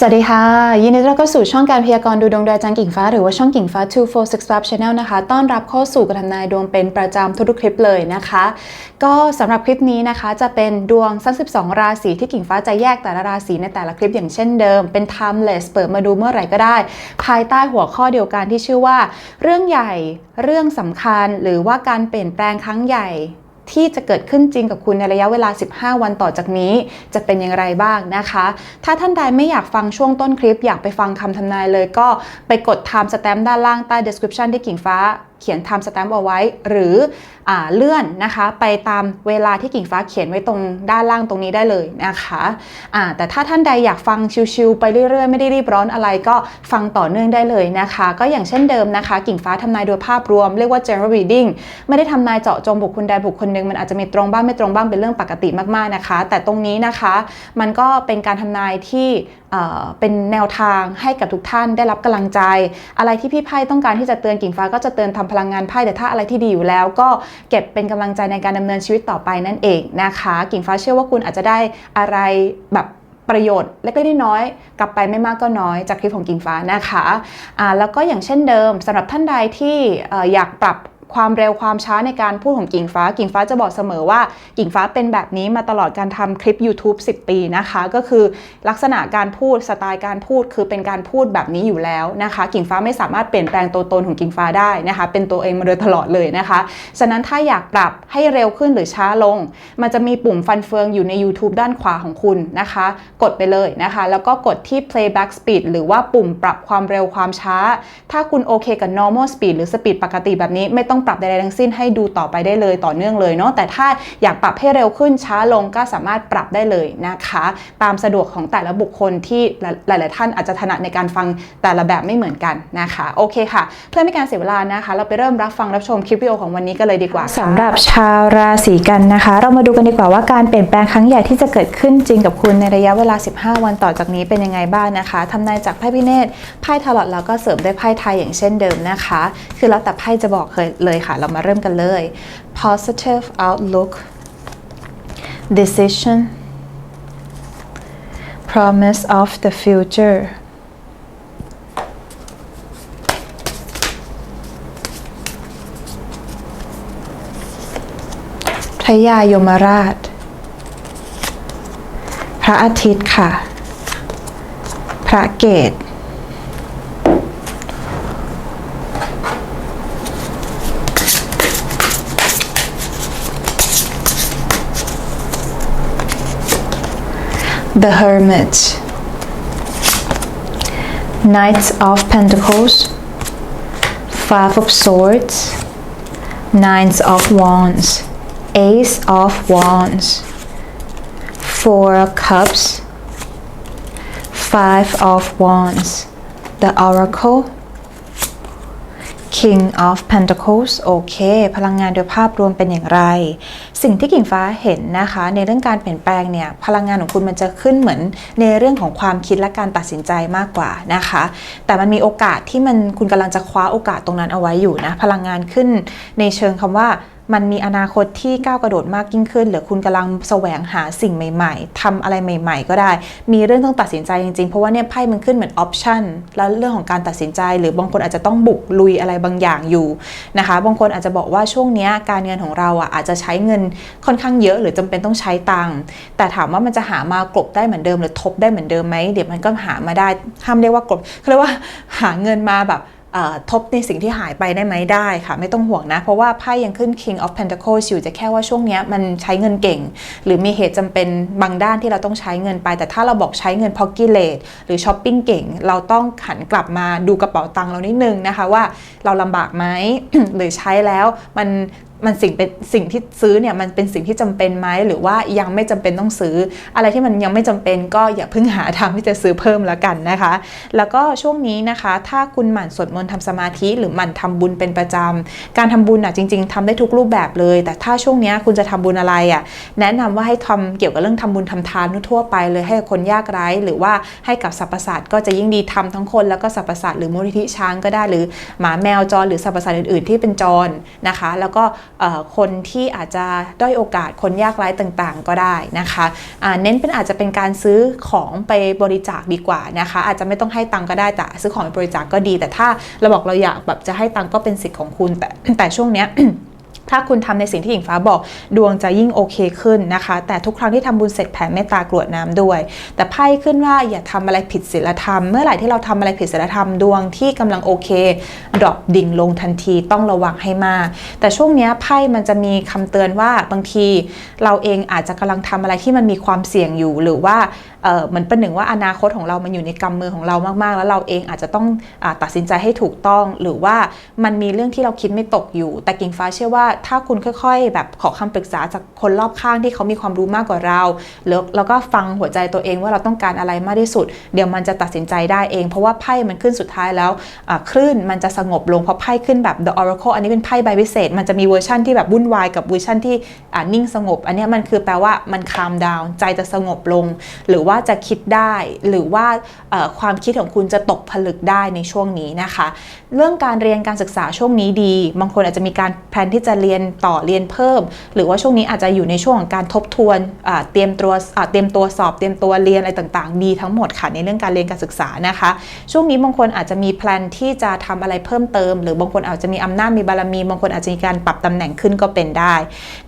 สวัสดีค่ะ ยินดีต้อนรับเข้าสู่ช่องการพยากรณ์ดูดวงโดยอาจารย์กิ่งฟ้าหรือว่าช่องกิ่งฟ้า 2465 Channel นะคะ ต้อนรับเข้าสู่การทำนายดวงเป็นประจำทุกๆคลิปเลยนะคะ ก็สำหรับคลิปนี้นะคะจะเป็นดวงทั้ง12ราศีที่กิ่งฟ้าจะแยกแต่ละราศีในแต่ละคลิปอย่างเช่นเดิม เป็น timeless เปิดมาดูเมื่อไหร่ก็ได้ ภายใต้หัวข้อเดียวกันที่ชื่อว่า เรื่องใหญ่ เรื่องสำคัญ หรือว่าการเปลี่ยนแปลงครั้งใหญ่ ที่จะเกิดขึ้นจริงกับคุณในระยะเวลา 15 วันต่อจากนี้ จะเป็นอย่างไรบ้างนะคะ ถ้าท่านใดไม่อยากฟังช่วงต้นคลิป อยากไปฟังคำทำนายเลยก็ไปกด time stamp ด้านล่างใต้ description ที่กิ่งฟ้า เขียน time stamp เอาไว้ หรืออเลื่อนนะคะไปตามเวลาที่กิ่งฟ้าเขียนไว้ตรงด้านล่างตรงนี้ได้เลยนะคะะแต่ถ้าท่านใดอยากฟังชิวๆไปเรื่อยๆ ไม่ได้รีบร้อนอะไรก็ฟังต่อเนื่องได้เลยนะคะ ก็อย่างเช่นเดิมนะคะ กิ่งฟ้าทำนายโดยภาพรวมเรียกว่า general reading ไม่ได้ทำนายเจาะจงบุคคลใดบุคคลหนึ่งมันอาจจะมีตรงบ้างไม่ตรงบ้างเป็นเรื่องปกติมากๆนะคะ แต่ตรงนี้นะคะมันก็เป็นการทำนายที่เป็นแนวทางให้กับทุกท่านได้รับกำลังใจ อะไรที่พี่ไพ่ต้องการที่จะเตือนกิ่งฟ้าก็จะเตือนทำพลังงานไพ่แต่ถ้าอะไรที่ดีอยู่แล้ว ก็เก็บเป็นกำลังใจในการดำเนินชีวิตต่อไปนั่นเองนะคะ กิ่งฟ้าเชื่อว่าคุณอาจจะได้อะไรแบบประโยชน์เล็กๆน้อยๆกลับไปไม่มากก็น้อยจากคลิปของกิ่งฟ้านะคะะแล้วก็อย่างเช่นเดิมสำหรับท่านใดที่อยากปรับ ความเร็วความช้าในการพูดของกิ่งฟ้า กิ่งฟ้าจะบอกเสมอว่ากิ่งฟ้าเป็นแบบนี้มาตลอดการทำคลิป YouTube 10 ปีนะคะ ก็คือลักษณะการพูดสไตล์การพูดคือเป็นการพูดแบบนี้อยู่แล้วนะคะ กิ่งฟ้าไม่สามารถเปลี่ยนแปลงตัวตนของกิ่งฟ้าได้นะคะ เป็นตัวเองมาโดยตลอดเลยนะคะ ฉะนั้นถ้าอยากปรับให้เร็วขึ้นหรือช้าลง มันจะมีปุ่มฟันเฟืองอยู่ใน YouTube ด้านขวาของคุณนะคะ กดไปเลยนะคะ แล้วก็กดที่ playback speed หรือว่าปุ่มปรับความเร็วความช้า ถ้าคุณโอเคกับ normal speed หรือ speed ปกติแบบนี้ไม่ต้องปรับใดๆทั้งสิ้นให้ดูต่อไปได้เลยต่อเนื่องเลยเนาะแต่ถ้าอยากปรับให้เร็วขึ้นช้าลงก็สามารถปรับได้เลยนะคะ ตามสะดวกของแต่ละบุคคลที่หลาย ๆ ท่านอาจจะถนัดในการฟังแต่ละแบบไม่เหมือนกันนะคะโอเคค่ะ เพื่อไม่การเสียเวลานะคะ เราไปเริ่มรับฟังรับชมคลิปวิดีโอของวันนี้กันเลยดีกว่าสำหรับชาวราศีกันนะคะ เรามาดูกันดีกว่าว่าการเปลี่ยนแปลงครั้งใหญ่ที่จะเกิดขึ้นจริงกับคุณในระยะเวลา 15 วันต่อจากนี้เป็นยังไงบ้างนะคะทำนายจากไพ่พิเนตไพ่ทาร์ลอตแล้วก็เสริมด้วยไพ่ไทยอย่างเช่นเดิมนะคะ คือแล้วแต่ไพ่จะบอกเเลยค่ะ เรามาเริ่มกันเลย positive outlook decision promise of the future พระยายมราช พระอาทิตย์ค่ะ พระเกต The Hermit, Knights of Pentacles, Five of Swords, Nines of Wands, Ace of Wands, Four of Cups, Five of Wands, the Oracle, King of Pentacles โอเค พลังงานโดยภาพรวมเป็นอย่างไร สิ่งที่กิ่งฟ้าเห็นนะคะ ในเรื่องการเปลี่ยนแปลงเนี่ยพลังงานของคุณมันจะขึ้นเหมือนในเรื่องของความคิดและการตัดสินใจมากกว่านะคะ แต่มันมีโอกาสที่มันคุณกำลังจะคว้าโอกาสตรงนั้นเอาไว้อยู่นะพลังงานขึ้นในเชิงคำว่า มันมีอนาคตที่ก้าวกระโดดมากยิ่งขึ้น หรือคุณกำลังแสวงหาสิ่งใหม่ ๆทำอะไรใหม่ ๆ ก็ได้ มีเรื่องต้องตัดสินใจจริงๆ เพราะว่าเนี่ยไพ่มันขึ้นเหมือนออปชันแล้วเรื่องของการตัดสินใจ หรือบางคนอาจจะต้องบุกลุยอะไรบางอย่างอยู่นะคะ บางคนอาจจะบอกว่าช่วงนี้การเงินของเราอะอาจจะใช้เงินค่อนข้างเยอะ หรือจำเป็นต้องใช้ตังค์แต่ถามว่ามันจะหามากลบได้เหมือนเดิม หรือทบได้เหมือนเดิมไหมเดี๋ยวมันก็หามาได้ห้ามเรียกว่ากลบเขาเรียกว่าหาเงินมาแบบ ทบในสิ่งที่หายไปได้ไหมได้ค่ะ ไม่ต้องห่วงนะ เพราะว่าไพ่ยังขึ้น King of Pentacles อยู่จะแค่ว่าช่วงนี้มันใช้เงินเก่ง หรือมีเหตุจำเป็นบางด้านที่เราต้องใช้เงินไป แต่ถ้าเราบอกใช้เงินพอกิเลสหรือช้อปปิ้งเก่ง เราต้องขันกลับมาดูกระเป๋าตังค์เรานิดนึงนะคะว่าเราลำบากไหมหรือใช้แล้วมัน มันสิ่งเป็นสิ่งที่ซื้อเนี่ยมันเป็นสิ่งที่จำเป็นไหมหรือว่ายังไม่จำเป็นต้องซื้อ อะไรที่มันยังไม่จำเป็นก็อย่าเพิ่งหาทำที่จะซื้อเพิ่มแล้วกันนะคะ แล้วก็ช่วงนี้นะคะ ถ้าคุณหมั่นสวดมนต์ทำสมาธิหรือหมั่นทำบุญเป็นประจำการทำบุญอะจริง ๆทำได้ทุกรูปแบบเลย แต่ถ้าช่วงนี้คุณจะทำบุญอะไรอะแนะนำว่าให้ทำเกี่ยวกับเรื่องทำบุญทำทานทั่วไปเลยให้คนยากไร้หรือว่าให้กับสรรพสัตว์ก็จะยิ่งดีทำทั้งคนแล้วก็สรรพสัตว์หรือมูลนิธิช้างก็ได้หรือหมาแมวจรหรือสรรพสัตว์อื่นๆ ที่เป็นจรนะคะ แล้วก็เอ่อคนที่อาจจะด้อยโอกาสคนยากไร้ต่างๆ ก็ได้นะคะเน้นเป็นอาจจะเป็นการซื้อของไปบริจาคดีกว่านะคะ อาจจะไม่ต้องให้ตังก็ได้แต่ซื้อของไปบริจาคก็ดี แต่ถ้าเราบอกเราอยากแบบจะให้ตังก็เป็นสิทธิ์ของคุณแต่แต่ช่วงเนี้ย ถ้าคุณทำในสิ่งที่หญิงฟ้าบอกดวงจะยิ่งโอเคขึ้นนะคะ แต่ทุกครั้งที่ทำบุญเสร็จแผ่เมตตากรวดน้ำด้วย แต่ไพ่ขึ้นว่าอย่าทำอะไรผิดศีลธรรม เมื่อไหร่ที่เราทำอะไรผิดศีลธรรมดวงที่กำลังโอเคดรอปดิ่งลงทันทีต้องระวังให้มาก แต่ช่วงนี้ไพ่มันจะมีคำเตือนว่าบางที เราเองอาจจะกำลังทำอะไรที่มันมีความเสี่ยงอยู่หรือว่าเหมือนเประหนึ่งว่าอนาคตของเรามันอยู่ในกำมือของเรามากๆ แล้วเราเองอาจจะต้องอตัดสินใจให้ถูกต้อง หรือว่ามันมีเรื่องที่เราคิดไม่ตกอยู่ แต่กิ่งฟ้าเชื่อว่าถ้าคุณค่อยๆ แบบขอคำปรึกษาจากคนรอบข้างที่เขามีความรู้มากกว่าเราแล้วแล้วก็ฟังหัวใจตัวเองว่าเราต้องการอะไรมากที่สุด เดี๋ยวมันจะตัดสินใจได้เอง เพราะว่าไพ่มันขึ้นสุดท้ายแล้วคลื่นมันจะสงบลงเพราะไพ่ขึ้นแบบ The Oracle อันนี้เป็นไพ่ใบพิเศษ มันจะมีเวอร์ชั่นที่แบบวุ่นวายกับเวอร์ชั่นที่นิ่งสงบ อันนี้มันคือแปลว่ามัน calm down ใจจะสงบลง หรือว่าจะคิดได้หรือว่าความคิดของคุณจะตกผลึกได้ในช่วงนี้นะคะ เรื่องการเรียนการศึกษาช่วงนี้ดี บางคนอาจจะมีการแพลนที่จะเรียนียนต่อเรียนเพิ่ม หรือว่าช่วงนี้อาจจะอยู่ในช่วงของการทบทวนเตรียมตัวเตรียมตัวสอบเตรียมตัวเรียนอะไรต่างๆ ดีทั้งหมดค่ะในเรื่องการเรียนการศึกษานะคะ ช่วงนี้บางคนอาจจะมีแพลนที่จะทำอะไรเพิ่มเติม หรือบางคนอาจจะมีอำนาจมีบารมีบางคนอาจจะมีการปรับตำแหน่งขึ้นก็เป็นได้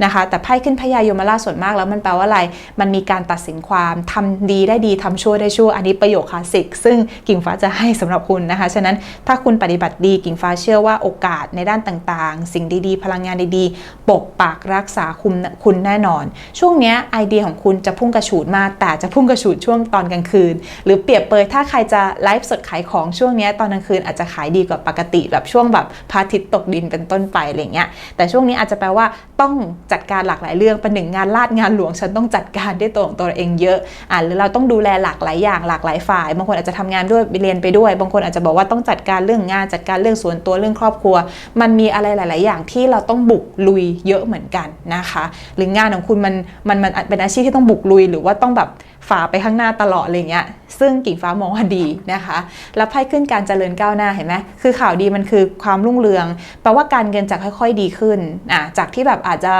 นะคะ แต่ไพ่ขึ้นพญายมราชส่วนมากแล้วมันแปลว่าอะไร มันมีการตัดสินความทำดีได้ดีทำชั่วได้ชั่ว อันนี้ประโยคคลาสสิก ซึ่งกิ่งฟ้าจะให้สำหรับคุณนะคะ ฉะนั้นถ้าคุณปฏิบัติดีกิ่งฟ้าเชื่อว่าโอกาสในด้านต่างๆ สิ่งดีๆ พลังงานดีๆปกปักรักษาคุณคุณแน่นอน ช่วงนี้ไอเดียของคุณจะพุ่งกระฉูดมาก แต่จะพุ่งกระฉูดช่วงตอนกลางคืน หรือเปรียบเปยถ้าใครจะไลฟ์สดขายของช่วงนี้ตอนกลางคืนอาจจะขายดีกว่าปกติ แบบช่วงแบบพระอาทิตย์ตกดินเป็นต้นไปอะไรเงี้ยแต่ช่วงนี้อาจจะแปลว่าต้องจัดการหลากหลายเรื่องเป็นหนึ่งงานลาดงานหลวงฉันต้องจัดการด้วยตัวของตัวเองเยอะอ่าหรือเราต้องดูแลหลากหลายอย่างหลากหลายฝ่าย บางคนอาจจะทำงานด้วยเรียนไปด้วย บางคนอาจจะบอกว่าต้องจัดการเรื่องงานจัดการเรื่องส่วนตัวเรื่องครอบครัว มันมีอะไรหลาย ๆ อย่างที่เราต้องบุกลุยเยอะเหมือนกันนะคะ หรืองานของคุณมันมันมันเป็นอาชีพที่ต้องบุกลุย หรือว่าต้องแบบ ฝ่าไปข้างหน้าตลอดอะไรเงี้ยซึ่งกิ่งฟ้ามองว่าดีนะคะ แล้วไพ่ขึ้นการเจริญก้าวหน้าเห็นไหมคือข่าวดีมันคือความรุ่งเรืองแปลว่าการเงินจะค่อยๆดีขึ้นอะจากที่แบบอาจจะ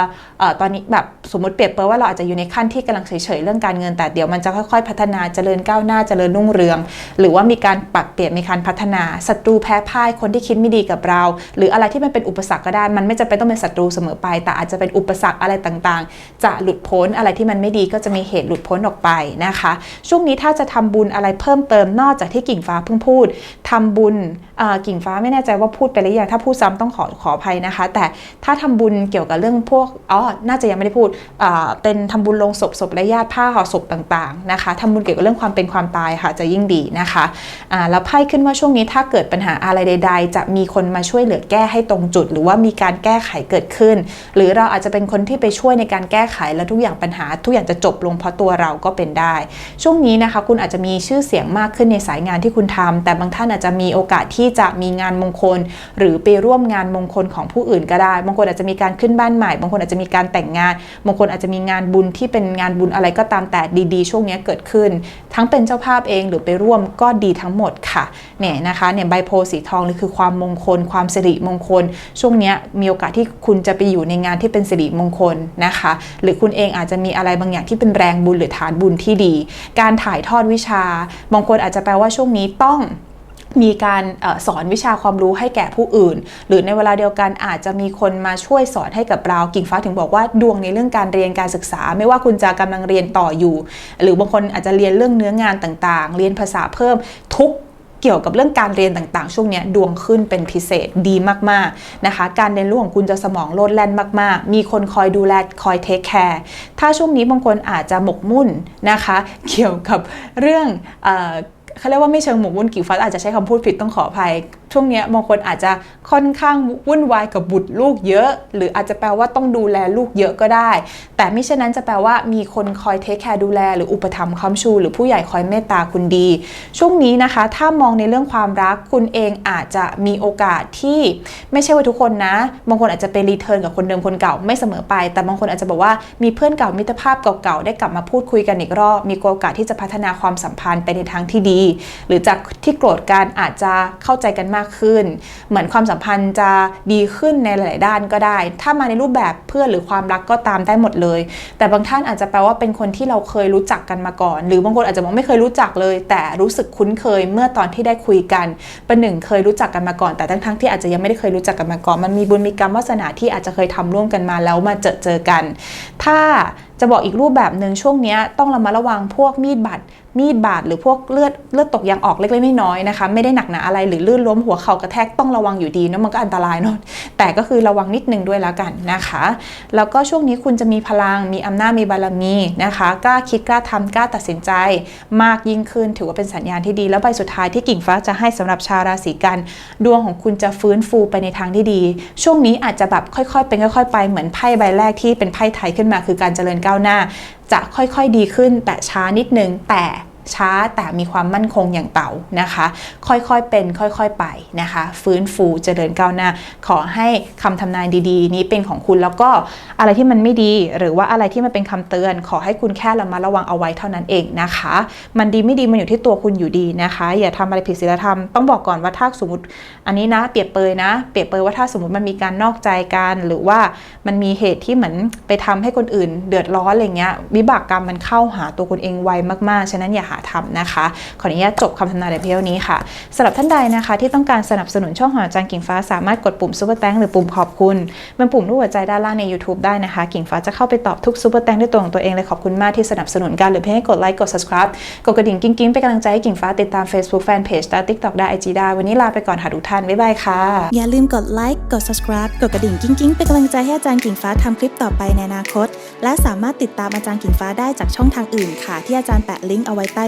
ตอนนี้แบบสมมติเปรียบเปรยว่าเราอาจจะอยู่ในขั้นที่กำลังเฉยๆเรื่องการเงินแต่เดี๋ยวมันจะค่อยๆ พัฒนาเจริญก้าวหน้าเจริญรุ่งเรือง หรือว่ามีการปรับเปลี่ยนมีการพัฒนาศัตรูแพ้พ่ายคนที่คิดไม่ดีกับเรา หรืออะไรที่มันเป็นอุปสรรคก็ได้มันไม่จำเป็นต้องเป็นศัตรูเสมอไป แต่อาจจะเป็นอุปสรรคอะไรต่างๆ จะหลุดพ้นอะไรที่มันไม่ดีก็จะมีเหตุหลุดพ้นออกไปนะคะ ช่วงนี้ถ้าจะทำบุญอะไรเพิ่มเติมนอกจากที่กิ่งฟ้าเพิ่งพูดทำบุญกิ่งฟ้าไม่แน่ใจว่าพูดไปหรือยังถ้าพูดซ้ำต้องขอขออภัยนะคะ แต่ถ้าทำบุญเกี่ยวกับเรื่องพวกอ๋อน่าจะยังไม่ได้พูดเป็นทำบุญลงศพศพและญาติผ้าห่อศพต่างๆนะคะทำบุญเกี่ยวกับเรื่องความเป็นความตายค่ะจะยิ่งดีนะคะแล้วไพ่ขึ้นว่าช่วงนี้ถ้าเกิดปัญหาอะไรใด ๆ จะมีคนมาช่วยเหลือแก้ให้ตรงจุด หรือว่ามีการแก้ไขเกิดขึ้น หรือเราอาจจะเป็นคนที่ไปช่วยในการแก้ไขแล้วทุกอย่างปัญหาทุกอย่างจะจบลงเพราะตัวเราก็เป็นได้ช่วงนี้นะคะคุณอาจจะมีชื่อเสียงมากขึ้นในสายงานที่คุณทำแต่บางท่านอาจจะมีโอกาสที่จะมีงานมงคล หรือไปร่วมงานมงคลของผู้อื่นก็ได้ บางคนอาจจะมีการขึ้นบ้านใหม่ บางคนอาจจะมีการแต่งงาน บางคนอาจจะมีงานบุญที่เป็นงานบุญอะไรก็ตามแต่ดีๆ ช่วงนี้เกิดขึ้น ทั้งเป็นเจ้าภาพเองหรือไปร่วมก็ดีทั้งหมดค่ะ เนี่ยนะคะ เนี่ยใบโพสีทองนี่คือความมงคล ความสิริมงคล ช่วงนี้มีโอกาสที่คุณจะไปอยู่ในงานที่เป็นสิริมงคลนะคะ หรือคุณเองอาจจะมีอะไรบางอย่างที่เป็นแรงบุญหรือฐานบุญที่ดี การถ่ายทอดวิชา บางคนอาจจะแปลว่าช่วงนี้ต้องมีการอสอนวิชาความรู้ให้แก่ผู้อื่น หรือในเวลาเดียวกันอาจจะมีคนมาช่วยสอนให้กับเรากิ่งฟ้าถึงบอกว่าดวงในเรื่องการเรียนการศึกษา ไม่ว่าคุณจะกำลังเรียนต่ออยู่ หรือบางคนอาจจะเรียนเรื่องเนื้องานต่างๆ เรียนภาษาเพิ่มทุก เกี่ยวกับเรื่องการเรียนต่างๆ ช่วงนี้ดวงขึ้นเป็นพิเศษดีมากๆนะคะ การเรียนรู้ของคุณจะสมองโลดแล่นมากๆ มีคนคอยดูแลคอยเทคแคร์ถ้าช่วงนี้บางคนอาจจะหมกมุ่นนะคะ เกี่ยวกับเรื่องเขาเรียกว่าไม่เชิงหมกมุ่นกิ่ฟัสอาจจะใช้คำพูดผิดต้องขออภัย ช่วงนี้บางคนอาจจะค่อนข้างวุ่นวายกับบุตรลูกเยอะ หรืออาจจะแปลว่าต้องดูแลลูกเยอะก็ได้ แต่ไม่เช่นนั้นจะแปลว่ามีคนคอยเทคแคร์ดูแล หรืออุปถัมภ์ค้ำชู หรือผู้ใหญ่คอยเมตตาคุณดี ช่วงนี้นะคะ ถ้ามองในเรื่องความรักคุณเองอาจจะมีโอกาสที่ไม่ใช่ว่าทุกคนนะ บางคนอาจจะไปรีเทิร์นกับคนเดิมคนเก่าไม่เสมอไป แต่บางคนอาจจะบอกว่ามีเพื่อนเก่ามิตรภาพเก่าๆได้กลับมาพูดคุยกันอีกรอบมีโอกาสที่จะพัฒนาความสัมพันธ์ไปในทางที่ดี หรือจากที่โกรธกันอาจจะเข้าใจกันมากากขึ้น เหมือนความสัมพันธ์จะดีขึ้นในหลายด้านก็ได้ ถ้ามาในรูปแบบเพื่อนหรือความรักก็ตามได้หมดเลย แต่บางท่านอาจจะแปลว่าเป็นคนที่เราเคยรู้จักกันมาก่อน หรือบางคนอาจจะบอกไม่เคยรู้จักเลย แต่รู้สึกคุ้นเคยเมื่อตอนที่ได้คุยกันเป็นหนึ่งเคยรู้จักกันมาก่อน แต่ทั้งๆที่อาจจะยังไม่ได้เคยรู้จักกันมาก่อน มันมีบุญมีกรรมวาสนาที่อาจจะเคยทำร่วมกันมาแล้วมาเจอเจอกัน ถ้า จะบอกอีกรูปแบบหนึ่งช่วงนี้ต้องระมัดระวังพวกมีดบาดมีดบาดหรือพวกเลือดเลือดตกยางออกเล็กๆน้อยๆนะคะ ไม่ได้หนักหนาอะไรหรือลื่นล้มหัวเข่ากระแทกต้องระวังอยู่ดีเนอะมันก็อันตรายเนาะแต่ก็คือระวังนิดนึงด้วยแล้วกันนะคะ แล้วก็ช่วงนี้คุณจะมีพลังมีอำนาจมีบารมีนะคะกล้าคิดกล้าทำกล้าตัดสินใจ มากยิ่งขึ้นถือว่าเป็นสัญญาณที่ดี แล้วใบสุดท้ายที่กิ่งฟ้าจะให้สำหรับชาวราศีกัน ดวงของคุณจะฟื้นฟูไปในทางที่ดี ช่วงนี้อาจจะแบบค่อยๆ เป็นค่อย ๆ ไปเหมือนไพ่ใบแรกที่เป็นไพ่ไทยขึ้นมาคือการเจริญก้าวหน้า จะค่อยๆดีขึ้นแต่ช้านิดนึงแต่ ช้าแต่มีความมั่นคงอย่างเต่านะคะ ค่อยๆเป็นค่อยๆไปนะคะ ฟื้นฟูเจริญก้าวหน้า ขอให้คำทำนายดีๆ นี้เป็นของคุณแล้วก็อะไรที่มันไม่ดี หรือว่าอะไรที่มันเป็นคำเตือน ขอให้คุณแค่ระมัดระวังเอาไว้เท่านั้นเองนะคะ มันดีไม่ดีมันอยู่ที่ตัวคุณอยู่ดีนะคะ อย่าทำอะไรผิดศีลธรรมต้องบอกก่อนว่าถ้าสมมติอันนี้นะเปรียบเปยนะ เปรียบเปยว่าถ้าสมมติมันมีการนอกใจกันหรือว่ามันมีเหตุที่เหมือนไปทำให้คนอื่น เดือดร้อนอะไรเงี้ยวิบากกรรมมันเข้าหาตัวคุณเองไวมากๆ ฉะนั้นอย่าหาทำนะคะ ขออนุญาตจบคำทำนายในเพียงนี้ค่ะสำหรับท่านใดนะคะ ที่ต้องการสนับสนุนช่องหออาจารย์กิ่งฟ้าสามารถกดปุ่มซุปเปอร์แตงหรือปุ่มขอบคุณเป็นปุ่มรูปหัวใจด้านล่างใน YouTube ได้นะคะ กิ่งฟ้าจะเข้าไปตอบทุกซุปเปอร์แตงด้วยตัวของตัวเองเลยขอบคุณมากที่สนับสนุนกันหรือเพียงให้กดไลค์กด subscribe กดกระดิ่งกิ้งๆเป็นกำลังใจให้กิ่งฟ้าติดตาม Facebook Fanpage และ TikTok ได้ IG ได้วันนี้ลาไปก่อนค่ะทุกท่านบ๊ายบายค่ะอย่าลืมกดไลค์กด subscribe กดกระดิ่งกิ้งๆเป็นกำลังใจให้อาจารย์กิ่งฟ้าทำคลิปต่อไปในอนาคต และสามารถติดตามอาจารย์กิ่งฟ้าได้จากช่องทางอื่นค่ะ ที่อาจารย์แปะลิงก์เอาไว้ใต้